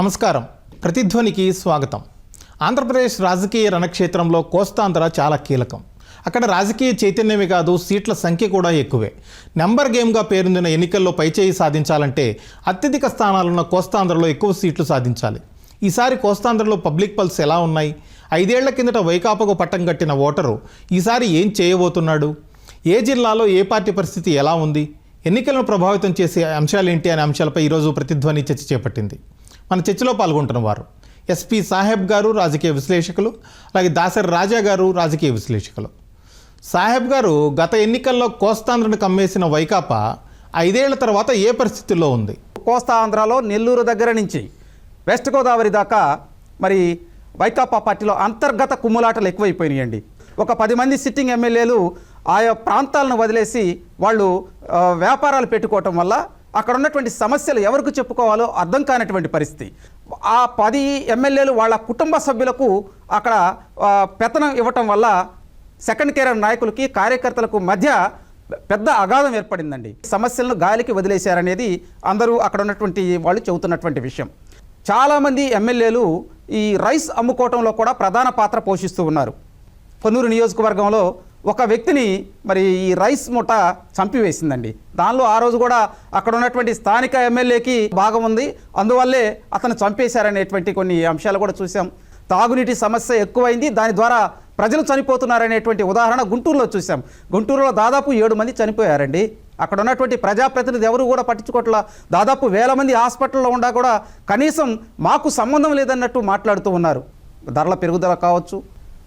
నమస్కారం. ప్రతిధ్వనికి స్వాగతం. ఆంధ్రప్రదేశ్ రాజకీయ రణక్షేత్రంలో కోస్తాంధ్ర చాలా కీలకం. అక్కడ రాజకీయ చైతన్యమే కాదు సీట్ల సంఖ్య కూడా ఎక్కువే. నెంబర్ గేమ్గా పేరొందిన ఎన్నికల్లో పైచేయి సాధించాలంటే అత్యధిక స్థానాలున్న కోస్తాంధ్రలో ఎక్కువ సీట్లు సాధించాలి. ఈసారి కోస్తాంధ్రలో పబ్లిక్ పల్స్ ఎలా ఉన్నాయి? ఐదేళ్ళ కిందట వైకాపాకు పట్టం కట్టిన ఓటరు ఈసారి ఏం చేయబోతున్నాడు? ఏ జిల్లాలో ఏ పార్టీ పరిస్థితి ఎలా ఉంది? ఎన్నికలను ప్రభావితం చేసే అంశాలేంటి అనే అంశాలపై ఈరోజు ప్రతిధ్వని చర్చ చేపట్టింది. మన చర్చలో పాల్గొంటున్న వారు. ఎస్పి సాహెబ్ గారు రాజకీయ విశ్లేషకులు అలాగే దాసరి రాజా గారు రాజకీయ విశ్లేషకులు. సాహెబ్ గారు గత ఎన్నికల్లో కోస్తాంధ్రను కమ్మేసిన వైకాపా ఐదేళ్ళ తర్వాత ఏ పరిస్థితుల్లో ఉంది? కోస్తాంధ్రలో నెల్లూరు దగ్గర నుంచి వెస్ట్ గోదావరి దాకా మరి వైకాపా పార్టీలో అంతర్గత కుమ్ములాటలు ఎక్కువైపోయినాయండి. ఒక పది మంది సిట్టింగ్ ఎమ్మెల్యేలు ఆయా ప్రాంతాలను వదిలేసి వాళ్ళు వ్యాపారాలు పెట్టుకోవటం వల్ల అక్కడ ఉన్నటువంటి సమస్యలు ఎవరికి చెప్పుకోవాలో అర్థం కానటువంటి పరిస్థితి. ఆ పది ఎమ్మెల్యేలు వాళ్ళ కుటుంబ సభ్యులకు అక్కడ పెత్తనం ఇవ్వటం వల్ల సెకండ్ కేరర్ నాయకులకి కార్యకర్తలకు మధ్య పెద్ద అగాధం ఏర్పడిందండి. సమస్యలను గాలికి వదిలేశారనేది అందరూ అక్కడ ఉన్నటువంటి వాళ్ళు చెబుతున్నటువంటి విషయం. చాలామంది ఎమ్మెల్యేలు ఈ రైస్ అమ్ముకోవటంలో కూడా ప్రధాన పాత్ర పోషిస్తూ ఉన్నారు. పొన్నూరు నియోజకవర్గంలో ఒక వ్యక్తిని మరి ఈ రైస్ ముఠ చంపివేసిందండి. దానిలో ఆ రోజు కూడా అక్కడ ఉన్నటువంటి స్థానిక ఎమ్మెల్యేకి భాగం ఉంది. అందువల్లే అతను చంపేశారనేటువంటి కొన్ని అంశాలు కూడా చూసాం. తాగునీటి సమస్య ఎక్కువైంది. దాని ద్వారా ప్రజలు చనిపోతున్నారనేటువంటి ఉదాహరణ గుంటూరులో చూసాం. గుంటూరులో దాదాపు ఏడు మంది చనిపోయారండి. అక్కడ ఉన్నటువంటి ప్రజాప్రతినిధి ఎవరు కూడా పట్టించుకోవట్లా దాదాపు వేల మంది హాస్పిటల్లో ఉండా కూడా కనీసం మాకు సంబంధం లేదన్నట్టు మాట్లాడుతూ ఉన్నారు. ధరల పెరుగుదల కావచ్చు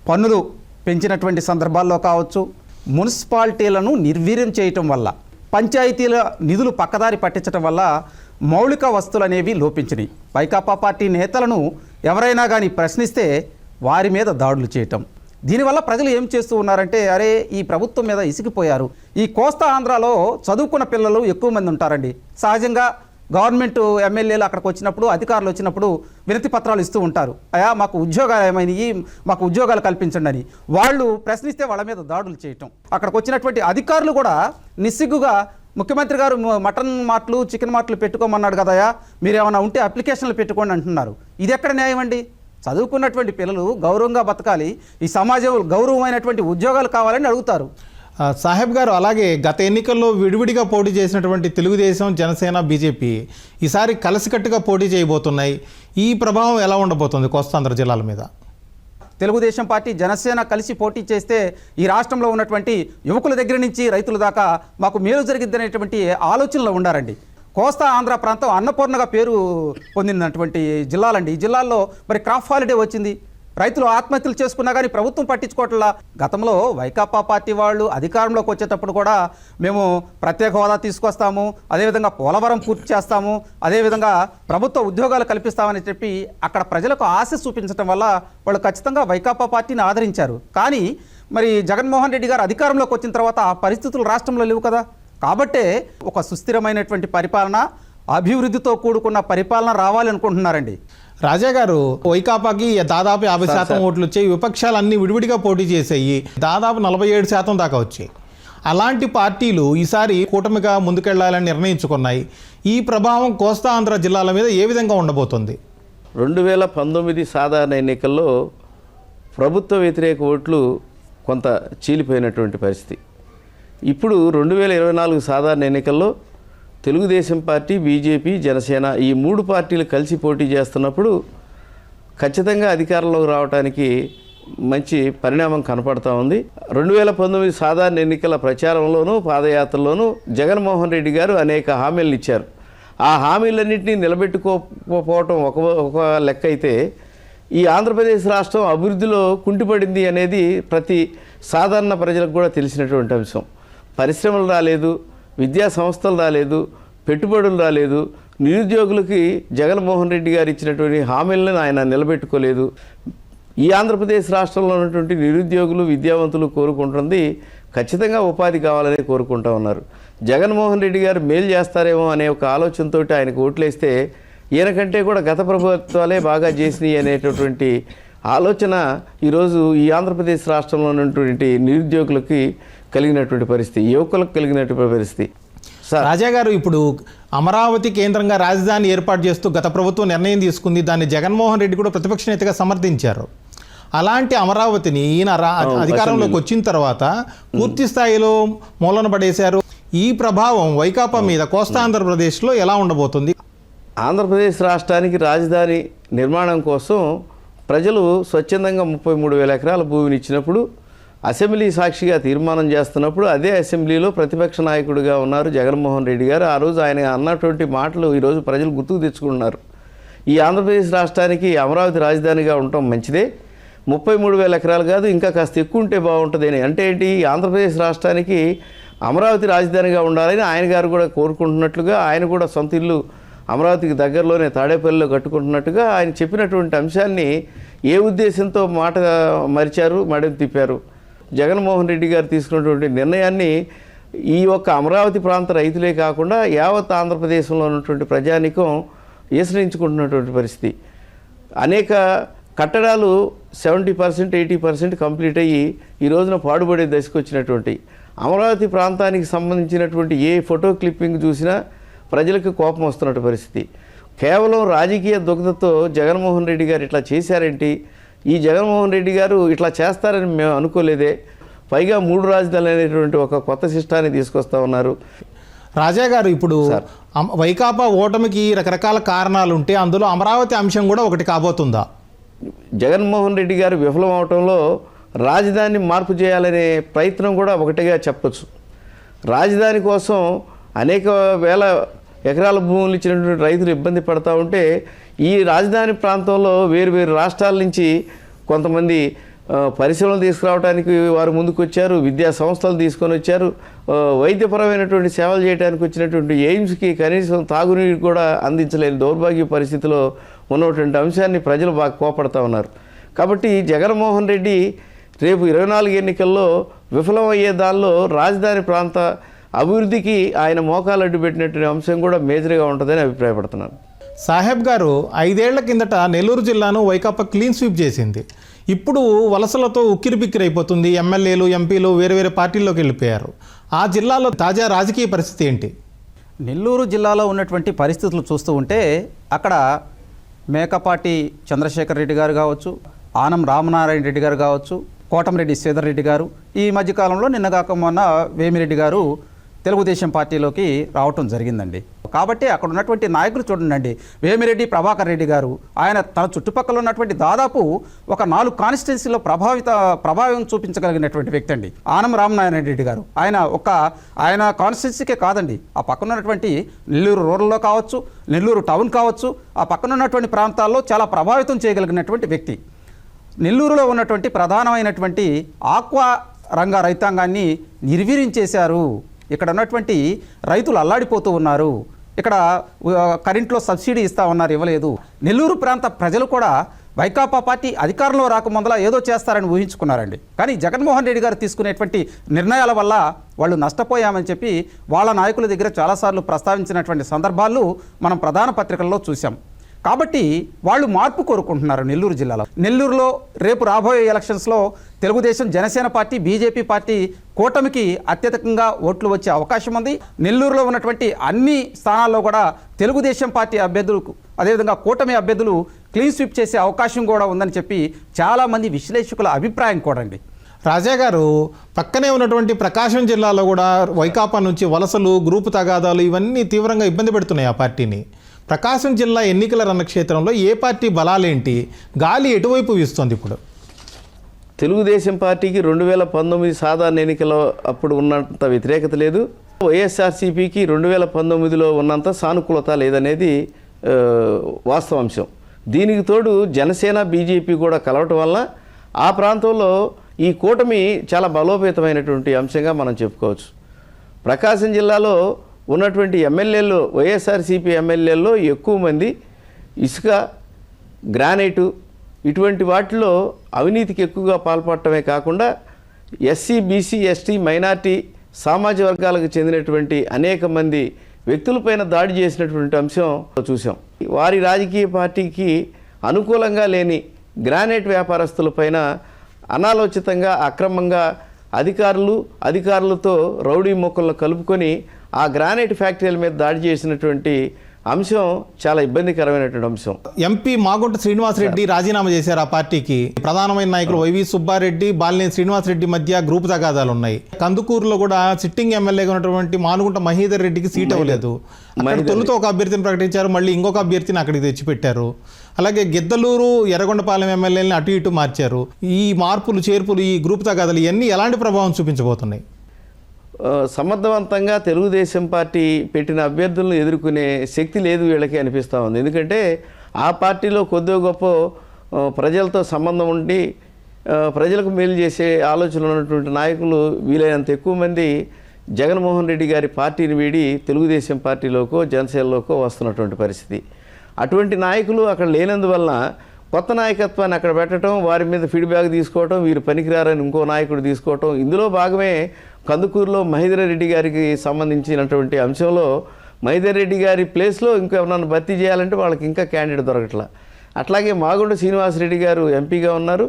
పన్నులు పెంచినటువంటి సందర్భాల్లో కావచ్చు మున్సిపాలిటీలను నిర్వీర్యం చేయటం వల్ల పంచాయతీల నిధులు పక్కదారి పట్టించడం వల్ల మౌలిక వస్తువులు అనేవి లోపించినాయి. వైకాపా పార్టీ నేతలను ఎవరైనా కానీ ప్రశ్నిస్తే వారి మీద దాడులు చేయటం. దీనివల్ల ప్రజలు ఏం చేస్తూ ఉన్నారంటే అరే ఈ ప్రభుత్వం మీద ఇసిగిపోయారు. ఈ కోస్తా ఆంధ్రాలో చదువుకున్న పిల్లలు ఎక్కువ మంది ఉంటారండి. సహజంగా గవర్నమెంట్ ఎమ్మెల్యేలు అక్కడికి వచ్చినప్పుడు అధికారులు వచ్చినప్పుడు వినతి పత్రాలు ఇస్తూ ఉంటారు. అయా మాకు ఉద్యోగాలు ఏమైనాయి? మాకు ఉద్యోగాలు కల్పించండి అని. వాళ్ళు ప్రశ్నిస్తే వాళ్ళ మీద దాడులు చేయటం. అక్కడికి వచ్చినటువంటి అధికారులు కూడా నిస్సిగ్గుగా ముఖ్యమంత్రి గారు మటన్ మాటలు చికెన్ మాటలు పెట్టుకోమన్నాడు కదయా మీరు ఉంటే అప్లికేషన్లు పెట్టుకోండి అంటున్నారు. ఇది ఎక్కడ న్యాయం అండి? చదువుకున్నటువంటి పిల్లలు గౌరవంగా బతకాలి. ఈ సమాజం గౌరవమైనటువంటి ఉద్యోగాలు కావాలని అడుగుతారు. సాహెబ్ గారు అలాగే గత ఎన్నికల్లో విడివిడిగా పోటీ చేసినటువంటి తెలుగుదేశం జనసేన బీజేపీ ఈసారి కలిసికట్టుగా పోటీ చేయబోతున్నాయి. ఈ ప్రభావం ఎలా ఉండబోతుంది కోస్తాంధ్ర జిల్లాల మీద? తెలుగుదేశం పార్టీ జనసేన కలిసి పోటీ చేస్తే ఈ రాష్ట్రంలో ఉన్నటువంటి యువకుల దగ్గర నుంచి రైతుల దాకా మాకు మేలు జరిగిద్దనేటువంటి ఆలోచనలో ఉండారండి. కోస్తా ఆంధ్ర ప్రాంతం అన్నపూర్ణగా పేరు పొందినటువంటి జిల్లాలండి. ఈ జిల్లాల్లో మరి క్రాప్ హాలిడే వచ్చింది. రైతులు ఆత్మహత్యలు చేసుకున్నా కానీ ప్రభుత్వం పట్టించుకోవట్లా. గతంలో వైకాపా పార్టీ వాళ్ళు అధికారంలోకి వచ్చేటప్పుడు కూడా మేము ప్రత్యేక హోదా తీసుకొస్తాము అదేవిధంగా పోలవరం పూర్తి చేస్తాము అదేవిధంగా ప్రభుత్వ ఉద్యోగాలు కల్పిస్తామని చెప్పి అక్కడ ప్రజలకు ఆశ చూపించడం వల్ల వాళ్ళు ఖచ్చితంగా వైకాపా పార్టీని ఆదరించారు. కానీ మరి జగన్మోహన్ రెడ్డి గారు అధికారంలోకి వచ్చిన తర్వాత ఆ పరిస్థితులు రాష్ట్రంలో లేవు కదా. కాబట్టే ఒక సుస్థిరమైనటువంటి పరిపాలన అభివృద్ధితో కూడుకున్న పరిపాలన రావాలనుకుంటున్నారండి రాజా గారు వైకాపాకి దాదాపు యాభై శాతం ఓట్లు వచ్చాయి విపక్షాలు అన్ని విడివిడిగా పోటీ చేసాయి. దాదాపు నలభై ఏడు శాతం దాకా వచ్చాయి. అలాంటి పార్టీలు ఈసారి కూటమిగా ముందుకెళ్ళాలని నిర్ణయించుకున్నాయి. ఈ ప్రభావం కోస్తా ఆంధ్ర జిల్లాల మీద ఏ విధంగా ఉండబోతుంది? రెండు వేల పంతొమ్మిది సాధారణ ఎన్నికల్లో ప్రభుత్వ వ్యతిరేక ఓట్లు కొంత చీలిపోయినటువంటి పరిస్థితి. ఇప్పుడు రెండు వేల ఇరవై నాలుగు సాధారణ ఎన్నికల్లో తెలుగుదేశం పార్టీ బీజేపీ జనసేన ఈ మూడు పార్టీలు కలిసి పోటీ చేస్తున్నప్పుడు ఖచ్చితంగా అధికారంలోకి రావడానికి మంచి పరిణామం కనపడతా ఉంది. రెండు వేల పంతొమ్మిది సాధారణ ఎన్నికల ప్రచారంలోనూ పాదయాత్రలోనూ జగన్మోహన్ రెడ్డి గారు అనేక హామీలను ఇచ్చారు. ఆ హామీలన్నింటినీ నిలబెట్టుకోకపోవటం ఒక ఒక లెక్క అయితే ఈ ఆంధ్రప్రదేశ్ రాష్ట్రం అభివృద్ధిలో కుంటిపడింది అనేది ప్రతి సాధారణ ప్రజలకు కూడా తెలిసినటువంటి అంశం. పరిశ్రమలు రాలేదు విద్యా సంస్థలు రాలేదు పెట్టుబడులు రాలేదు. నిరుద్యోగులకి జగన్మోహన్ రెడ్డి గారు ఇచ్చినటువంటి హామీలను ఆయన నిలబెట్టుకోలేదు. ఈ ఆంధ్రప్రదేశ్ రాష్ట్రంలో ఉన్నటువంటి నిరుద్యోగులు విద్యావంతులు కోరుకుంటుంది ఖచ్చితంగా ఉపాధి కావాలని కోరుకుంటా ఉన్నారు. జగన్మోహన్ రెడ్డి గారు మేలు చేస్తారేమో అనే ఒక ఆలోచనతో ఆయనకు ఓట్లేస్తే ఈయనకంటే కూడా గత ప్రభుత్వాలే బాగా చేసినాయి అనేటటువంటి ఆలోచన ఈరోజు ఈ ఆంధ్రప్రదేశ్ రాష్ట్రంలో ఉన్నటువంటి నిరుద్యోగులకి కలిగినటువంటి పరిస్థితి యువకులకు కలిగినటువంటి పరిస్థితి. సార్. రాజా గారు ఇప్పుడు అమరావతి కేంద్రంగా రాజధాని ఏర్పాటు చేస్తూ గత ప్రభుత్వం నిర్ణయం తీసుకుంది. దాన్ని జగన్మోహన్ రెడ్డి కూడా ప్రతిపక్ష నేతగా సమర్థించారు. అలాంటి అమరావతిని ఈయన అధికారంలోకి వచ్చిన తర్వాత పూర్తి స్థాయిలో మూలన పడేశారు. ఈ ప్రభావం వైకాపా మీద కోస్తా ఆంధ్రప్రదేశ్లో ఎలా ఉండబోతుంది? ఆంధ్రప్రదేశ్ రాష్ట్రానికి రాజధాని నిర్మాణం కోసం ప్రజలు స్వచ్ఛందంగా ముప్పై మూడు వేల ఎకరాల భూమిని ఇచ్చినప్పుడు అసెంబ్లీ సాక్షిగా తీర్మానం చేస్తున్నప్పుడు అదే అసెంబ్లీలో ప్రతిపక్ష నాయకుడిగా ఉన్నారు జగన్మోహన్ రెడ్డి గారు. ఆ రోజు ఆయన అన్నటువంటి మాటలు ఈరోజు ప్రజలు గుర్తుకు తెచ్చుకుంటున్నారు. ఈ ఆంధ్రప్రదేశ్ రాష్ట్రానికి అమరావతి రాజధానిగా ఉండటం మంచిదే. ముప్పై మూడు వేల ఎకరాలు కాదు ఇంకా కాస్త ఎక్కువ ఉంటే బాగుంటుందని అంటే ఏంటి? ఈ ఆంధ్రప్రదేశ్ రాష్ట్రానికి అమరావతి రాజధానిగా ఉండాలని ఆయన గారు కూడా కోరుకుంటున్నట్లుగా ఆయన కూడా సొంత ఇల్లు అమరావతికి దగ్గరలోనే తాడేపల్లిలో కట్టుకుంటున్నట్టుగా ఆయన చెప్పినటువంటి అంశాన్ని ఏ ఉద్దేశంతో మాట మరిచారు మడమ తిప్పారు? జగన్మోహన్ రెడ్డి గారు తీసుకున్నటువంటి నిర్ణయాన్ని ఈ యొక్క అమరావతి ప్రాంత రైతులే కాకుండా యావత్ ఆంధ్రప్రదేశ్లో ఉన్నటువంటి ప్రజానికం ఈసరించుకుంటున్నటువంటి పరిస్థితి. అనేక కట్టడాలు seventy percent eighty percent complete అయ్యి ఈ రోజున పాడుపడే దశకు వచ్చినటువంటి. అమరావతి ప్రాంతానికి సంబంధించినటువంటి ఏ ఫోటో క్లిప్పింగ్ చూసినా ప్రజలకు కోపం వస్తున్నటువంటి పరిస్థితి. కేవలం రాజకీయ దుగ్ధతో జగన్మోహన్ రెడ్డి గారు ఇట్లా చేశారేంటి? ఈ జగన్మోహన్ రెడ్డి గారు ఇట్లా చేస్తారని మేము అనుకోలేదే. పైగా మూడు రాజధానులు అనేటువంటి ఒక కొత్త సిస్టాన్ని తీసుకొస్తా ఉన్నారు. రాజా గారు ఇప్పుడు వైకాపా ఓటమికి రకరకాల కారణాలు ఉంటే అందులో అమరావతి అంశం కూడా ఒకటి కాబోతుందా? జగన్మోహన్ రెడ్డి గారు విఫలం అవటంలో రాజధాని మార్పు చేయాలనే ప్రయత్నం కూడా ఒకటిగా చెప్పొచ్చు. రాజధాని కోసం అనేక వేల ఎకరాల భూములు ఇచ్చినటువంటి రైతులు ఇబ్బంది పడతా ఉంటే ఈ రాజధాని ప్రాంతంలో వేరు వేరు రాష్ట్రాల నుంచి కొంతమంది పరిశ్రమలు తీసుకురావడానికి వారు ముందుకు వచ్చారు విద్యా సంస్థలు తీసుకొని వచ్చారు వైద్యపరమైనటువంటి సేవలు చేయడానికి వచ్చినటువంటి ఎయిమ్స్కి కనీసం తాగునీరు కూడా అందించలేని దౌర్భాగ్య పరిస్థితిలో ఉన్నటువంటి అంశాన్ని ప్రజలు బాగా కోపడతా ఉన్నారు. కాబట్టి జగన్మోహన్ రెడ్డి రేపు ఇరవై నాలుగు ఎన్నికల్లో విఫలమయ్యే దానిలో రాజధాని ప్రాంత అభివృద్ధికి ఆయన మోకాలు అడ్డు పెట్టినటువంటి అంశం కూడా మేజర్గా ఉంటుందని అభిప్రాయపడుతున్నాను. సాహెబ్ గారు ఐదేళ్ళ కిందట నెల్లూరు జిల్లాను వైకాపా క్లీన్ స్వీప్ చేసింది. ఇప్పుడు వలసలతో ఉక్కిరిబిక్కిరైపోతుంది. ఎమ్మెల్యేలు ఎంపీలు వేరే వేరే పార్టీల్లోకి వెళ్ళిపోయారు. ఆ జిల్లాలో తాజా రాజకీయ పరిస్థితి ఏంటి? నెల్లూరు జిల్లాలో ఉన్నటువంటి పరిస్థితులు చూస్తూ ఉంటే అక్కడ మేకపాటి చంద్రశేఖర్ రెడ్డి గారు కావచ్చు ఆనం రామనారాయణ రెడ్డి గారు కావచ్చు కోటమిరెడ్డి శ్రీధర్ రెడ్డి గారు. ఈ మధ్యకాలంలో నిన్నగాక మొన్న వేమిరెడ్డి గారు తెలుగుదేశం పార్టీలోకి రావటం జరిగిందండి. కాబట్టి అక్కడ ఉన్నటువంటి నాయకులు చూడండి వేమిరెడ్డి ప్రభాకర్ రెడ్డి గారు ఆయన తన చుట్టుపక్కల ఉన్నటువంటి దాదాపు ఒక నాలుగు కాన్స్టిట్యున్సీలో ప్రభావిత ప్రభావం చూపించగలిగినటువంటి వ్యక్తి అండి. ఆనం రామనారాయణ రెడ్డి గారు. ఆయన ఒక ఆయన కాన్స్టిట్యున్సీకే కాదండి. ఆ పక్కన ఉన్నటువంటి నెల్లూరు రూరల్లో కావచ్చు నెల్లూరు టౌన్ కావచ్చు ఆ పక్కన ఉన్నటువంటి ప్రాంతాల్లో చాలా ప్రభావితం చేయగలిగినటువంటి వ్యక్తి. నెల్లూరులో ఉన్నటువంటి ప్రధానమైనటువంటి ఆక్వా రంగ రైతాంగాన్ని నిర్వీర్యం ఇక్కడ ఉన్నటువంటి రైతులు అల్లాడిపోతూ ఉన్నారు. ఇక్కడ కరెంట్లో సబ్సిడీ ఇస్తా ఉన్నారు ఇవ్వలేదు. నెల్లూరు ప్రాంత ప్రజలు కూడా వైకాపా పార్టీ అధికారంలో రాకముందలా ఏదో చేస్తారని ఊహించుకున్నారండి. కానీ జగన్మోహన్ రెడ్డి గారు తీసుకునేటువంటి నిర్ణయాల వల్ల వాళ్ళు నష్టపోయామని చెప్పి వాళ్ళ నాయకుల దగ్గర చాలాసార్లు ప్రస్తావించినటువంటి సందర్భాలు మనం ప్రధాన పత్రికల్లో చూసాం కాబట్టి వాళ్ళు మార్పు కోరుకుంటున్నారు నెల్లూరు జిల్లాలో. నెల్లూరులో రేపు రాబోయే ఎలక్షన్స్లో Telugudesam Janasena party BJP party కూటమికి అత్యధికంగా ఓట్లు వచ్చే అవకాశం ఉంది. నెల్లూరులో ఉన్నటువంటి అన్ని స్థానాల్లో కూడా తెలుగుదేశం పార్టీ అభ్యర్థులకు అదేవిధంగా కూటమి అభ్యర్థులు క్లీన్ స్వీప్ చేసే అవకాశం కూడా ఉందని చెప్పి చాలామంది విశ్లేషకుల అభిప్రాయం కూడా అండి. రాజా గారు పక్కనే ఉన్నటువంటి ప్రకాశం జిల్లాలో కూడా వైకాపా నుంచి వలసలు గ్రూపు తగాదాలు ఇవన్నీ తీవ్రంగా ఇబ్బంది పెడుతున్నాయి ఆ పార్టీని. ప్రకాశం జిల్లా ఎన్నికల రణక్షేత్రంలో ఏ పార్టీ బలాలేంటి? గాలి ఎటువైపు వీస్తోంది ఇప్పుడు? తెలుగుదేశం పార్టీకి రెండు వేల పంతొమ్మిది సాధారణ ఎన్నికల్లో అప్పుడు ఉన్నంత వ్యతిరేకత లేదు. వైఎస్ఆర్సీపీకి రెండు వేల పంతొమ్మిదిలో ఉన్నంత సానుకూలత లేదనేది వాస్తవాంశం దీనికి తోడు జనసేన బీజేపీ కూడా కలవటం వల్ల ఆ ప్రాంతంలో ఈ కూటమి చాలా బలోపేతమైనటువంటి అంశంగా మనం చెప్పుకోవచ్చు. ప్రకాశం జిల్లాలో ఉన్నటువంటి ఎమ్మెల్యేల్లో వైఎస్ఆర్సీపీ ఎమ్మెల్యేల్లో ఎక్కువ మంది ఇసుక గ్రానైటు ఇటువంటి వాటిలో అవినీతికి ఎక్కువగా పాల్పడటమే కాకుండా ఎస్సీ బీసీ ఎస్టీ మైనార్టీ సామాజిక వర్గాలకు చెందినటువంటి అనేక మంది వ్యక్తులపైన దాడి చేసినటువంటి అంశం చూసాం వారి రాజకీయ పార్టీకి అనుకూలంగా లేని గ్రానైట్ వ్యాపారస్తులపైన అనాలోచితంగా అక్రమంగా అధికారులు అధికారులతో రౌడీ మొక్కలను కలుపుకొని ఆ గ్రానైట్ ఫ్యాక్టరీల మీద దాడి చేసినటువంటి అంశం చాలా ఇబ్బందికరమైనటువంటి అంశం. ఎంపీ మాగుంట శ్రీనివాసరెడ్డి రాజీనామా చేశారు ఆ పార్టీకి. ప్రధానమైన నాయకులు వైవి సుబ్బారెడ్డి బాలినేని శ్రీనివాసరెడ్డి మధ్య గ్రూప్ తగాదాలు ఉన్నాయి కందుకూరులో కూడా సిట్టింగ్ ఎమ్మెల్యేగా ఉన్నటువంటి మానుగుంట మహీధర్ రెడ్డికి సీట్ ఇవ్వలేదు మహీధర్ తొలుత ఒక అభ్యర్థిని ప్రకటించారు మళ్ళీ ఇంకొక అభ్యర్థిని అక్కడికి తెచ్చిపెట్టారు. అలాగే గిద్దలూరు ఎర్రగొండపాలెం ఎమ్మెల్యేని అటు ఇటు మార్చారు. ఈ మార్పులు చేర్పులు ఈ గ్రూప్ తగాదాలు ఇవన్నీ ఎలాంటి ప్రభావం చూపించబోతున్నాయి? సమర్థవంతంగా తెలుగుదేశం పార్టీ పెట్టిన అభ్యర్థులను ఎదుర్కొనే శక్తి లేదు వీళ్ళకి అనిపిస్తూ ఉంది. ఎందుకంటే ఆ పార్టీలో కొద్దిగా గొప్ప ప్రజలతో సంబంధం ఉండి ప్రజలకు మేలు చేసే ఆలోచనలు ఉన్నటువంటి నాయకులు వీలైనంత ఎక్కువ మంది జగన్మోహన్ రెడ్డి గారి పార్టీని వీడి తెలుగుదేశం పార్టీలోకో జనసేనలోకో వస్తున్నటువంటి పరిస్థితి. అటువంటి నాయకులు అక్కడ లేనందువలన కొత్త నాయకత్వాన్ని అక్కడ పెట్టడం వారి మీద ఫీడ్బ్యాక్ తీసుకోవటం వీరు పనికిరారని ఇంకో నాయకుడు తీసుకోవటం ఇందులో భాగమే కందుకూరులో మహేందర్ రెడ్డి గారికి సంబంధించినటువంటి అంశంలో మహేందర్ రెడ్డి గారి ప్లేస్లో ఇంకెవరన్నా భర్తీ చేయాలంటే వాళ్ళకి ఇంకా క్యాండిడేట్ దొరకట్లా. అట్లాగే మాగుంట శ్రీనివాసరెడ్డి గారు ఎంపీగా ఉన్నారు.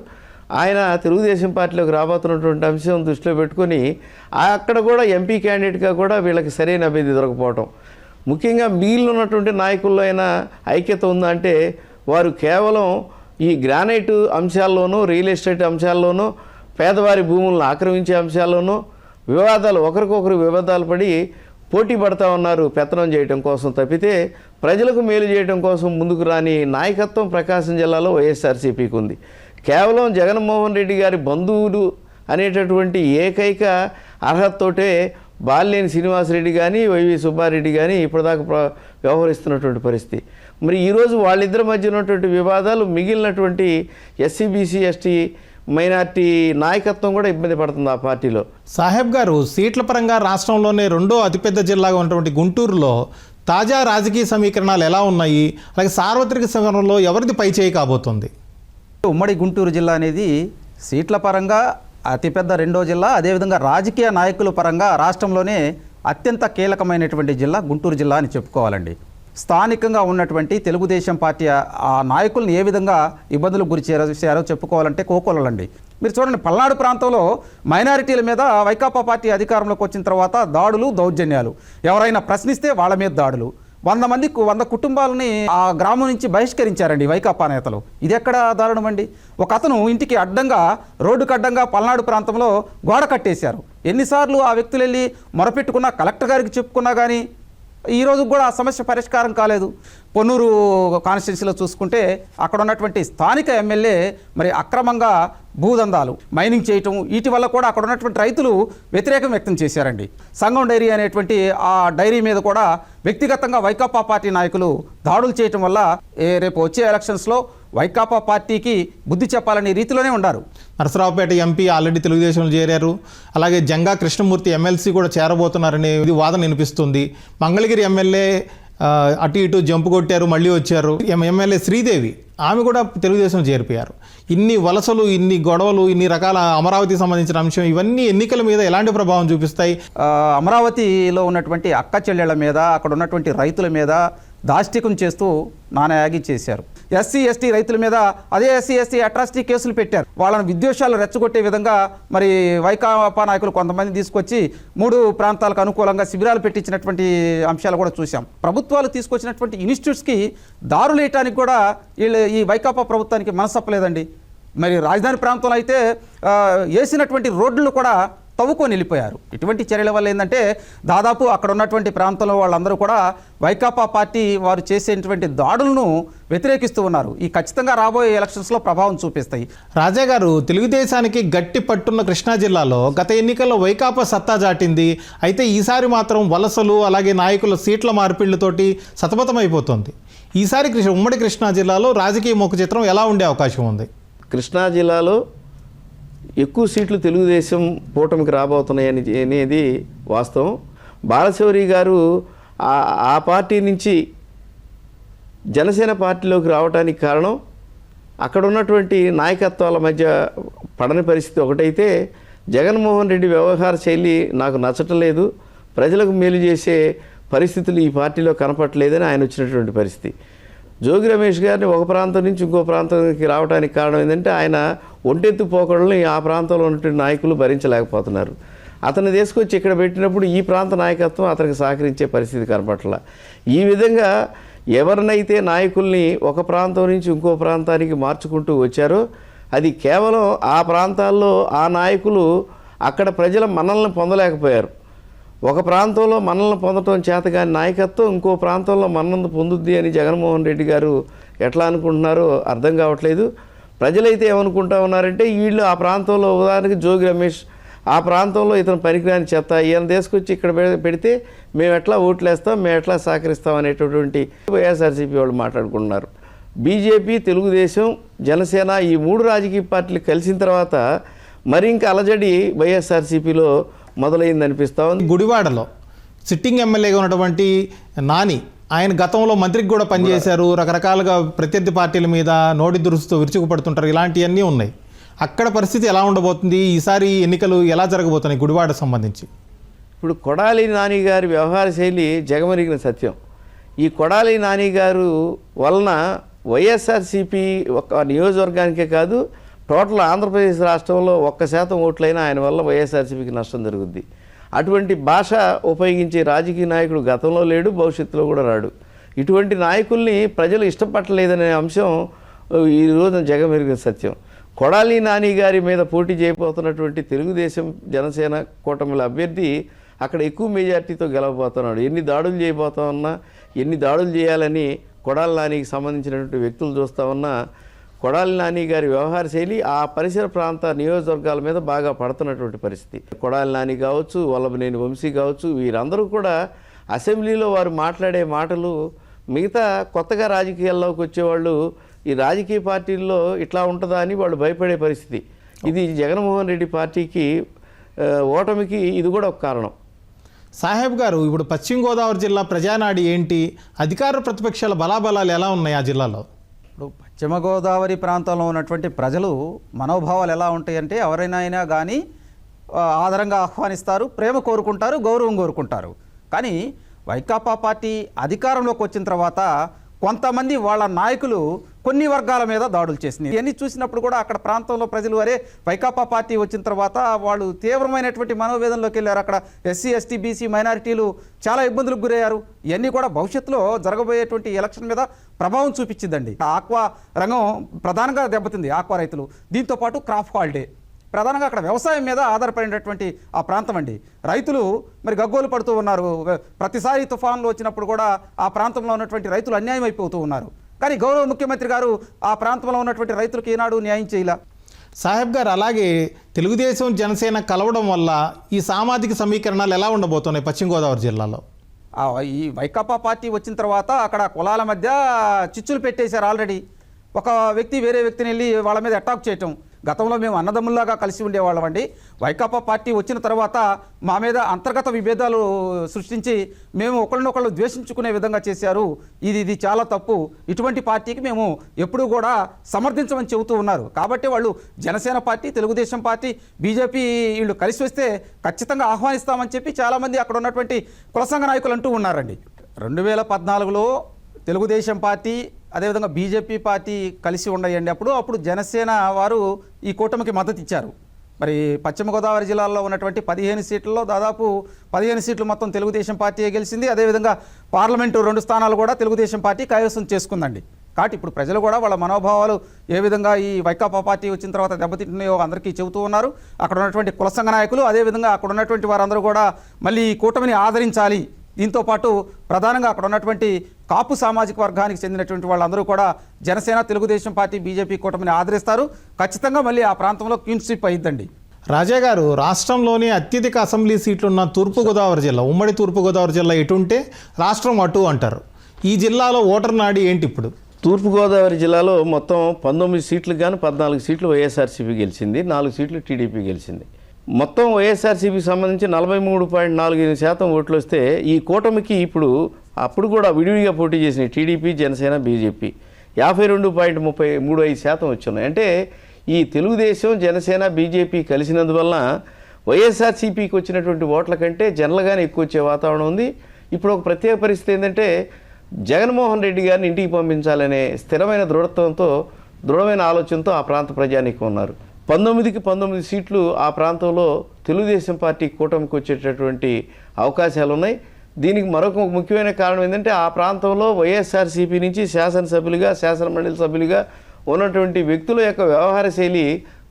ఆయన తెలుగుదేశం పార్టీలోకి రాబోతున్నటువంటి అంశం దృష్టిలో పెట్టుకొని అక్కడ కూడా ఎంపీ క్యాండిడేట్గా కూడా వీళ్ళకి సరైన అభ్యర్థి దొరకపోవటం. ముఖ్యంగా మిగిలినటువంటి నాయకుల్లో అయినా ఐక్యత ఉందా అంటే వారు కేవలం ఈ గ్రానైట్ అంశాల్లోనూ రియల్ ఎస్టేట్ అంశాల్లోనూ పేదవారి భూములను ఆక్రమించే అంశాల్లోనూ వివాదాలు ఒకరికొకరు వివాదాలు పడి పోటీ పడతా ఉన్నారు పెత్తనం చేయడం కోసం తప్పితే ప్రజలకు మేలు చేయడం కోసం ముందుకు రాని నాయకత్వం ప్రకాశం జిల్లాలో వైఎస్ఆర్సీపీకి ఉంది. కేవలం జగన్మోహన్ రెడ్డి గారి బంధువులు అనేటటువంటి ఏకైక అర్హతతోటే బాలినేని శ్రీనివాసరెడ్డి కానీ వైవి సుబ్బారెడ్డి కానీ ఇప్పటిదాకా ప్ర- వ్యవహరిస్తున్నటువంటి పరిస్థితి. మరి ఈరోజు వాళ్ళిద్దరి మధ్య ఉన్నటువంటి వివాదాలు మిగిలినటువంటి ఎస్సీబీసీ ఎస్టీ మైనార్టీ నాయకత్వం కూడా ఇబ్బంది పడుతుంది ఆ పార్టీలో. సాహెబ్ గారు సీట్ల పరంగా రాష్ట్రంలోనే రెండో అతిపెద్ద జిల్లాగా ఉన్నటువంటి గుంటూరులో తాజా రాజకీయ సమీకరణాలు ఎలా ఉన్నాయి? అలాగే సార్వత్రిక సమరంలో ఎవరిది పై చేయి కాబోతుంది? ఉమ్మడి గుంటూరు జిల్లా అనేది సీట్ల పరంగా అతిపెద్ద రెండో జిల్లా అదేవిధంగా రాజకీయ నాయకుల పరంగా రాష్ట్రంలోనే అత్యంత కీలకమైనటువంటి జిల్లా గుంటూరు జిల్లా అని చెప్పుకోవాలండి. స్థానికంగా ఉన్నటువంటి తెలుగుదేశం పార్టీ ఆ- నాయకులను ఏ విధంగా ఇబ్బందులకు గురి చేశారో చెప్పుకోవాలంటే కోకొలండి మీరు చూడండి పల్నాడు ప్రాంతంలో మైనారిటీల మీద వైకాపా పార్టీ అధికారంలోకి వచ్చిన తర్వాత దాడులు దౌర్జన్యాలు. ఎవరైనా ప్రశ్నిస్తే వాళ్ళ మీద దాడులు. వంద మంది వంద కుటుంబాలని ఆ గ్రామం నుంచి బహిష్కరించారండి వైకాపా నేతలు. ఇది ఎక్కడ దారుణం అండి? ఒక అతను ఇంటికి అడ్డంగా రోడ్డుకు అడ్డంగా పల్నాడు ప్రాంతంలో గోడ కట్టేశారు. ఎన్నిసార్లు ఆ వ్యక్తులు వెళ్ళి మొరపెట్టుకున్నా కలెక్టర్ గారికి చెప్పుకున్నా కానీ ఈ కూడా ఆ సమస్య పరిష్కారం కాలేదు. పొన్నూరు కాన్స్టిట్యున్సీలో చూసుకుంటే అక్కడ ఉన్నటువంటి స్థానిక ఎమ్మెల్యే మరి అక్రమంగా భూదందాలు మైనింగ్ చేయటం వీటి వల్ల కూడా అక్కడ ఉన్నటువంటి రైతులు వ్యతిరేకం వ్యక్తం చేశారండి. సంఘం డైరీ అనేటువంటి ఆ డైరీ మీద కూడా వ్యక్తిగతంగా వైకాపా పార్టీ నాయకులు దాడులు చేయటం వల్ల రేపు వచ్చే ఎలక్షన్స్లో వైకాపా పార్టీకి బుద్ధి చెప్పాలనే రీతిలోనే ఉండారు. నరసరావుపేట ఎంపీ ఆల్రెడీ తెలుగుదేశంలో చేరారు. అలాగే జంగా కృష్ణమూర్తి ఎమ్మెల్సీ కూడా చేరబోతున్నారనే ఇది వాదన వినిపిస్తుంది. మంగళగిరి ఎమ్మెల్యే అటు ఇటు జంపు కొట్టారు మళ్ళీ వచ్చారు. ఎమ్మెల్యే శ్రీదేవి ఆమె కూడా తెలుగుదేశం చేరిపోయారు. ఇన్ని వలసలు ఇన్ని గొడవలు ఇన్ని రకాల అమరావతికి సంబంధించిన అంశం ఇవన్నీ ఎన్నికల మీద ఎలాంటి ప్రభావం చూపిస్తాయి? అమరావతిలో ఉన్నటువంటి అక్క చెల్లెళ్ళ మీద అక్కడ ఉన్నటువంటి రైతుల మీద దాష్టికం చేస్తూ నానాయాగి చేశారు. ఎస్సీ ఎస్టీ రైతుల మీద అదే ఎస్సీ ఎస్టీ అట్రాసిటీ కేసులు పెట్టారు. వాళ్ళని విద్వేషాలు రెచ్చగొట్టే విధంగా మరి వైకాపా నాయకులు కొంతమంది తీసుకొచ్చి మూడు ప్రాంతాలకు అనుకూలంగా శిబిరాలు పెట్టించినటువంటి అంశాలు కూడా చూసాం ప్రభుత్వాలు తీసుకొచ్చినటువంటి ఇన్స్టిట్యూట్స్కి దారులేయటానికి కూడా వీళ్ళు ఈ వైకాపా ప్రభుత్వానికి మనసప్పలేదండి మరి రాజధాని ప్రాంతంలో అయితే వేసినటువంటి రోడ్లు కూడా తవ్వుకొని వెళ్ళిపోయారు. ఇటువంటి చర్యల వల్ల ఏంటంటే దాదాపు అక్కడ ఉన్నటువంటి ప్రాంతంలో వాళ్ళందరూ కూడా వైకాపా పార్టీ వారు చేసేటువంటి దాడులను వ్యతిరేకిస్తూ ఉన్నారు. ఈ ఖచ్చితంగా రాబోయే ఎలక్షన్స్లో ప్రభావం చూపిస్తాయి. రాజా గారు తెలుగుదేశానికి గట్టి పట్టున్న కృష్ణా జిల్లాలో గత ఎన్నికల్లో వైకాపా సత్తా చాటింది. అయితే ఈసారి మాత్రం వలసలు అలాగే నాయకుల సీట్ల మార్పిళ్ళతోటి సతమతమైపోతుంది. ఈసారి కృష్ణ ఉమ్మడి కృష్ణా జిల్లాలో రాజకీయ ముఖ చిత్రం ఎలా ఉండే అవకాశం ఉంది? కృష్ణా జిల్లాలో ఎక్కువ సీట్లు తెలుగుదేశం కూటమికి రాబోతున్నాయని అనేది వాస్తవం. బాలశౌరి గారు ఆ- పార్టీ నుంచి జనసేన పార్టీలోకి రావడానికి కారణం అక్కడ ఉన్నటువంటి నాయకత్వాల మధ్య పడని పరిస్థితి ఒకటైతే జగన్మోహన్ రెడ్డి వ్యవహార శైలి నాకు నచ్చటం లేదు. ప్రజలకు మేలు చేసే పరిస్థితులు ఈ పార్టీలో కనపట్లేదని ఆయన వచ్చినటువంటి పరిస్థితి. జోగి రమేష్ గారిని ఒక ప్రాంతం నుంచి ఇంకో ప్రాంతానికి రావడానికి కారణం ఏంటంటే ఆయన ఒంటెత్తు పోకడల్ని ఆ ప్రాంతంలో ఉన్నటువంటి నాయకులు భరించలేకపోతున్నారు. అతన్ని తీసుకొచ్చి ఇక్కడ పెట్టినప్పుడు ఈ ప్రాంత నాయకత్వం అతనికి సహకరించే పరిస్థితి కనపట్ల ఈ విధంగా ఎవరినైతే నాయకుల్ని ఒక ప్రాంతం నుంచి ఇంకో ప్రాంతానికి మార్చుకుంటూ వచ్చారో అది కేవలం ఆ ప్రాంతాల్లో ఆ నాయకులు అక్కడ ప్రజల మనల్ని పొందలేకపోయారు. ఒక ప్రాంతంలో మనల్ని పొందటం చేతగాని నాయకత్వం ఇంకో ప్రాంతంలో మన్నను పొందుద్ది అని జగన్మోహన్ రెడ్డి గారు ఎట్లా అనుకుంటున్నారో అర్థం కావట్లేదు. ప్రజలైతే ఏమనుకుంటా ఉన్నారంటే వీళ్ళు ఆ ప్రాంతంలో ఉదాహరణకి జోగి రమేష్ ఆ ప్రాంతంలో ఇతను పనికిరాని చెత్త ఈయన తీసుకొచ్చి ఇక్కడ పెడితే మేము ఎట్లా ఓట్లేస్తాం మేము ఎట్లా సహకరిస్తాం అనేటటువంటి వైఎస్ఆర్సీపీ వాళ్ళు మాట్లాడుకుంటున్నారు. బీజేపీ తెలుగుదేశం జనసేన ఈ మూడు రాజకీయ పార్టీలు కలిసిన తర్వాత మరి ఇంకా అలజడి వైఎస్ఆర్సీపీలో మొదలైంది అనిపిస్తా ఉంది గుడివాడలో సిట్టింగ్ ఎమ్మెల్యేగా ఉన్నటువంటి నాని ఆయన గతంలో మంత్రికి కూడా పనిచేశారు. రకరకాలుగా ప్రత్యర్థి పార్టీల మీద నోటి దురుస్తూ విరుచుకుపడుతుంటారు. ఇలాంటివన్నీ ఉన్నాయి. అక్కడ పరిస్థితి ఎలా ఉండబోతుంది? ఈసారి ఎన్నికలు ఎలా జరగబోతున్నాయి గుడివాడ సంబంధించి? ఇప్పుడు కొడాలి నాని గారి వ్యవహార శైలి జగమరిగిన సత్యం. ఈ కొడాలి నాని గారు వలన వైఎస్ఆర్సీపీ ఒక నియోజకవర్గానికే కాదు టోటల్ ఆంధ్రప్రదేశ్ రాష్ట్రంలో ఒక్క శాతం ఓట్లైనా ఆయన వల్ల వైఎస్ఆర్సీపీకి నష్టం జరుగుద్ది. అటువంటి భాష ఉపయోగించే రాజకీయ నాయకుడు గతంలో లేడు భవిష్యత్తులో కూడా రాడు. ఇటువంటి నాయకుల్ని ప్రజలు ఇష్టపడలేదనే అంశం ఈ రోజున జగమెరిగిన సత్యం. కొడాలి నాని గారి మీద పోటీ చేయబోతున్నటువంటి తెలుగుదేశం జనసేన కూటమిల అభ్యర్థి అక్కడ ఎక్కువ మెజార్టీతో గెలవబోతున్నాడు. ఎన్ని దాడులు చేయబోతా ఉన్నా ఎన్ని దాడులు చేయాలని కొడాలి నానికి సంబంధించినటువంటి వ్యక్తులు చూస్తా ఉన్నా కొడాలి నాని గారి వ్యవహార శైలి ఆ పరిసర ప్రాంత నియోజకవర్గాల మీద బాగా పడుతున్నటువంటి పరిస్థితి. కొడాలి నాని కావచ్చు వల్లభనేని వంశీ కావచ్చు వీరందరూ కూడా అసెంబ్లీలో వారు మాట్లాడే మాటలు మిగతా కొత్తగా రాజకీయాల్లోకి వచ్చేవాళ్ళు ఈ రాజకీయ పార్టీల్లో ఇట్లా ఉంటుందా అని వాళ్ళు భయపడే పరిస్థితి. ఇది జగన్మోహన్ రెడ్డి పార్టీకి ఓటమికి ఇది కూడా ఒక కారణం. సాహెబ్ గారు ఇప్పుడు పశ్చిమ గోదావరి జిల్లా ప్రజానాడి ఏంటి? అధికార ప్రతిపక్షాల బలాబలాలు ఎలా ఉన్నాయి ఆ జిల్లాలో? ఇప్పుడు పశ్చిమ గోదావరి ప్రాంతంలో ఉన్నటువంటి ప్రజలు మనోభావాలు ఎలా ఉంటాయంటే ఎవరైనా అయినా కానీ ఆధారంగా ఆదరంగా ఆహ్వానిస్తారు ప్రేమ కోరుకుంటారు గౌరవం కోరుకుంటారు. కానీ వైకాపా పార్టీ అధికారంలోకి వచ్చిన తర్వాత కొంతమంది వాళ్ళ నాయకులు కొన్ని వర్గాల మీద దాడులు చేసింది ఇవన్నీ చూసినప్పుడు కూడా అక్కడ ప్రాంతంలో ప్రజలు అరే వైకాపా పార్టీ వచ్చిన తర్వాత వాళ్ళు తీవ్రమైనటువంటి మనోవేదనలోకి వెళ్ళారు. అక్కడ ఎస్సీ ఎస్టీ బీసీ మైనారిటీలు చాలా ఇబ్బందులకు గురయ్యారు. ఇవన్నీ కూడా భవిష్యత్తులో జరగబోయేటువంటి ఎలక్షన్ మీద ప్రభావం చూపించిందండి. ఆక్వా రంగం ప్రధానంగా దెబ్బతింది ఆక్వా రైతులు. దీంతో పాటు క్రాప్ హాలిడే. ప్రధానంగా అక్కడ వ్యవసాయం మీద ఆధారపడినటువంటి ఆ ప్రాంతం అండి. రైతులు మరి గగ్గోలు పడుతూ ఉన్నారు. ప్రతిసారి తుఫాన్లు వచ్చినప్పుడు కూడా ఆ ప్రాంతంలో ఉన్నటువంటి రైతులు అన్యాయం అయిపోతూ ఉన్నారు. కానీ గౌరవ ముఖ్యమంత్రి గారు ఆ ప్రాంతంలో ఉన్నటువంటి రైతులకు ఈనాడు న్యాయం చేయలే. సాహెబ్ గారు అలాగే తెలుగుదేశం జనసేన కలవడం వల్ల ఈ సామాజిక సమీకరణాలు ఎలా ఉండబోతున్నాయి పశ్చిమ గోదావరి జిల్లాలో? ఈ వైకాపా పార్టీ వచ్చిన తర్వాత అక్కడ కులాల మధ్య చిచ్చులు పెట్టేశారు ఆల్రెడీ. ఒక వ్యక్తి వేరే వ్యక్తిని వెళ్ళి వాళ్ళ మీద అటాక్ చేయటం. గతంలో మేము అన్నదమ్ముల్లాగా కలిసి ఉండేవాళ్ళం అండి వైకాపా పార్టీ వచ్చిన తర్వాత మా మీద అంతర్గత విభేదాలు సృష్టించి మేము ఒకళ్ళనొకళ్ళు ద్వేషించుకునే విధంగా చేశారు. ఇది ఇది చాలా తప్పు. ఇటువంటి పార్టీకి మేము ఎప్పుడూ కూడా సమర్థించమని చెబుతూ ఉన్నారు. కాబట్టి వాళ్ళు Janasena party Telugudesam party BJP వీళ్ళు కలిసి వస్తే ఖచ్చితంగా ఆహ్వానిస్తామని చెప్పి చాలామంది అక్కడ ఉన్నటువంటి కులసంఘ నాయకులు అంటూ ఉన్నారండి. రెండు వేల పద్నాలుగులో తెలుగుదేశం పార్టీ అదేవిధంగా బీజేపీ పార్టీ కలిసి ఉండయండి అప్పుడు అప్పుడు జనసేన వారు ఈ కూటమికి మద్దతు ఇచ్చారు. మరి పశ్చిమ గోదావరి జిల్లాలో ఉన్నటువంటి పదిహేను సీట్లలో దాదాపు పదిహేను సీట్లు మొత్తం తెలుగుదేశం పార్టీ గెలిచింది. అదేవిధంగా పార్లమెంటు రెండు స్థానాలు కూడా తెలుగుదేశం పార్టీ కైవసం చేసుకుందండి. కాబట్టి ఇప్పుడు ప్రజలు కూడా వాళ్ళ మనోభావాలు ఏ విధంగా ఈ వైకాపా పార్టీ వచ్చిన తర్వాత దెబ్బతింటున్నాయో అందరికీ చెబుతూ ఉన్నారు. అక్కడ ఉన్నటువంటి కులసంఘ నాయకులు అదేవిధంగా అక్కడ ఉన్నటువంటి వారందరూ కూడా మళ్ళీ ఈ కూటమిని ఆదరించాలి. దీంతో పాటు ప్రధానంగా అక్కడ ఉన్నటువంటి కాపు సామాజిక వర్గానికి చెందినటువంటి వాళ్ళందరూ కూడా జనసేన తెలుగుదేశం పార్టీ బీజేపీ కూటమిని ఆదరిస్తారు. ఖచ్చితంగా మళ్ళీ ఆ ప్రాంతంలో క్యూన్షిప్ అయ్యిద్దండి రాజా గారు రాష్ట్రంలోని అత్యధిక అసెంబ్లీ సీట్లున్న తూర్పుగోదావరి జిల్లా ఉమ్మడి తూర్పుగోదావరి జిల్లా ఎటుంటే రాష్ట్రం అటు అంటారు. ఈ జిల్లాలో ఓటర్ నాడి ఏంటి ఇప్పుడు? తూర్పుగోదావరి జిల్లాలో మొత్తం పంతొమ్మిది సీట్లకు గాను పద్నాలుగు సీట్లు వైఎస్ఆర్సీపీ గెలిచింది నాలుగు సీట్లు టీడీపీ గెలిచింది. మొత్తం వైఎస్ఆర్సీపీకి సంబంధించి నలభై మూడు పాయింట్ నాలుగు శాతం ఓట్లు వస్తే ఈ కూటమికి ఇప్పుడు అప్పుడు కూడా విడివిడిగా పోటీ చేసిన టీడీపీ జనసేన బీజేపీ. యాభై రెండు పాయింట్ ముప్పై మూడు ఐదు శాతం వచ్చున్నాయి. అంటే ఈ తెలుగుదేశం జనసేన బీజేపీ కలిసినందువలన వైఎస్ఆర్సీపీకి వచ్చినటువంటి ఓట్ల కంటే జనరల్గానే ఎక్కువ వచ్చే వాతావరణం ఉంది. ఇప్పుడు ఒక ప్రత్యేక పరిస్థితి ఏంటంటే జగన్మోహన్ రెడ్డి గారిని ఇంటికి పంపించాలనే స్థిరమైన దృఢత్వంతో దృఢమైన ఆలోచనతో ఆ ప్రాంత ప్రజానికి ఉన్నారు. పంతొమ్మిదికి పంతొమ్మిది సీట్లు ఆ ప్రాంతంలో తెలుగుదేశం పార్టీ కూటమికి వచ్చేటటువంటి అవకాశాలు ఉన్నాయి దీనికి మరొక ముఖ్యమైన కారణం ఏంటంటే ఆ ప్రాంతంలో వైఎస్ఆర్సీపీ నుంచి శాసనసభ్యులుగా శాసనమండలి సభ్యులుగా ఉన్నటువంటి వ్యక్తుల యొక్క వ్యవహార శైలి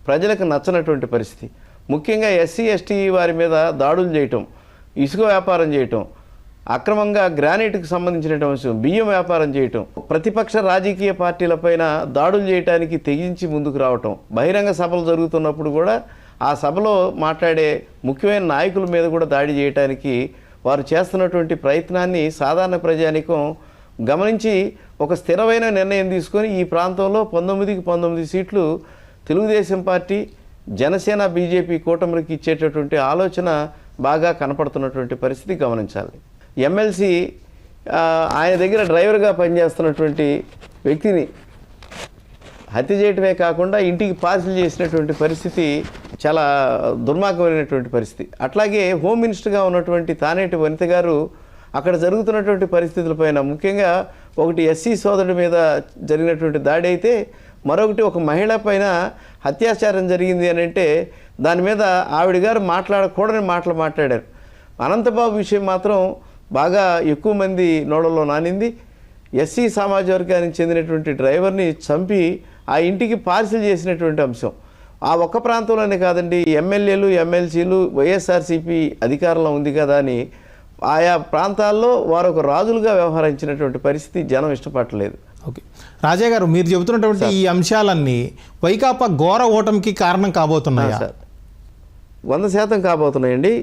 ప్రజలకు నచ్చనటువంటి పరిస్థితి. ముఖ్యంగా ఎస్సీ ఎస్టీ వారి మీద దాడులు చేయటం ఇసుక వ్యాపారం చేయటం అక్రమంగా గ్రానైట్కి సంబంధించినటువంటి అంశం బియ్యం వ్యాపారం చేయటం ప్రతిపక్ష రాజకీయ పార్టీలపైన దాడులు చేయడానికి తెగించి ముందుకు రావటం బహిరంగ సభలు జరుగుతున్నప్పుడు కూడా ఆ సభలో మాట్లాడే ముఖ్యమైన నాయకుల మీద కూడా దాడి చేయడానికి వారు చేస్తున్నటువంటి ప్రయత్నాన్ని సాధారణ ప్రజానికం గమనించి ఒక స్థిరమైన నిర్ణయం తీసుకొని ఈ ప్రాంతంలో పంతొమ్మిదికి పంతొమ్మిది సీట్లు తెలుగుదేశం పార్టీ జనసేన బీజేపీ కూటమికి ఇచ్చేటటువంటి ఆలోచన బాగా కనపడుతున్నటువంటి పరిస్థితి గమనించాలి. ఎమ్మెల్సీ ఆయన దగ్గర డ్రైవర్గా పనిచేస్తున్నటువంటి వ్యక్తిని హత్య చేయటమే కాకుండా ఇంటికి పార్సిల్ చేసినటువంటి పరిస్థితి చాలా దుర్మార్గమైనటువంటి పరిస్థితి. అట్లాగే హోమ్ మినిస్టర్గా ఉన్నటువంటి తానేటి వనిత గారు అక్కడ జరుగుతున్నటువంటి పరిస్థితులపైన ముఖ్యంగా ఒకటి ఎస్సీ సోదరుడి మీద జరిగినటువంటి దాడి అయితే మరొకటి ఒక మహిళ పైన అత్యాచారం జరిగింది అని అంటే దాని మీద ఆవిడ గారు మాట్లాడకూడని మాటలు మాట్లాడారు. అనంతబాబు విషయం మాత్రం బాగా ఎక్కువ మంది నోడల్లో నానింది. ఎస్సీ సమాజ వర్గానికి చెందినటువంటి డ్రైవర్ని చంపి ఆ ఇంటికి పార్సిల్ చేసినటువంటి అంశం. ఆ ఒక్క ప్రాంతంలోనే కాదండి ఎమ్మెల్యేలు ఎమ్మెల్సీలు వైఎస్ఆర్సీపీ అధికారంలో ఉంది కదా అని ఆయా ప్రాంతాల్లో వారు ఒక రాజులుగా వ్యవహరించినటువంటి పరిస్థితి జనం ఇష్టపడలేదు. ఓకే. రాజా గారు మీరు చెబుతున్నటువంటి ఈ అంశాలన్నీ వైకాపా ఘోర ఓటమికి కారణం కాబోతున్నాయా? సార్. వంద శాతం కాబోతున్నాయండి.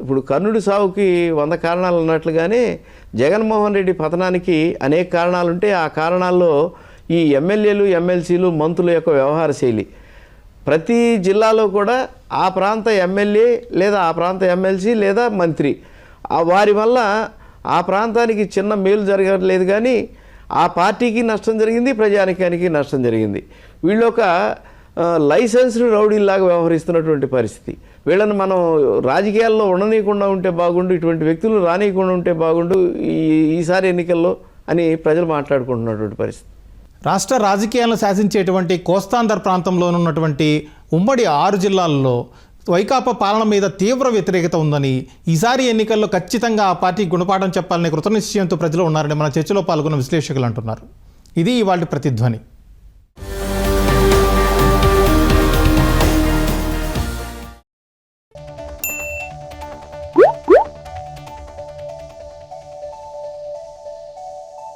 ఇప్పుడు కర్ణుడి సావుకి వంద కారణాలు ఉన్నట్లుగానే జగన్మోహన్ రెడ్డి పతనానికి అనేక కారణాలు ఉంటే ఆ కారణాల్లో ఈ ఎమ్మెల్యేలు ఎమ్మెల్సీలు మంత్రుల యొక్క వ్యవహార శైలి. ప్రతి జిల్లాలో కూడా ఆ ప్రాంత ఎమ్మెల్యే లేదా ఆ ప్రాంత ఎమ్మెల్సీ లేదా మంత్రి. ఆ వారి వల్ల ఆ ప్రాంతానికి చిన్న మేలు జరగట్లేదు కానీ ఆ పార్టీకి నష్టం జరిగింది ప్రజానికానికి నష్టం జరిగింది. వీళ్ళొక లైసెన్స్డ్ రౌడీలాగా వ్యవహరిస్తున్నటువంటి పరిస్థితి. వీళ్ళని మనం రాజకీయాల్లో ఉండనీయకుండా ఉంటే బాగుండు ఇటువంటి వ్యక్తులు రానియకుండా ఉంటే బాగుండు ఈ ఈసారి ఎన్నికల్లో అని ప్రజలు మాట్లాడుకుంటున్నటువంటి పరిస్థితి. రాష్ట్ర రాజకీయాలను శాసించేటువంటి కోస్తాంధ్ర ప్రాంతంలోనున్నటువంటి ఉమ్మడి ఆరు జిల్లాల్లో వైకాపా పాలన మీద తీవ్ర వ్యతిరేకత ఉందని ఈసారి ఎన్నికల్లో ఖచ్చితంగా ఆ పార్టీ గుణపాఠం చెప్పాలనే కృతనిశ్చయంతో ప్రజలు ఉన్నారని మన చర్చలో పాల్గొన్న విశ్లేషకులు అంటున్నారు. ఇది ఇవాళ ప్రతిధ్వని.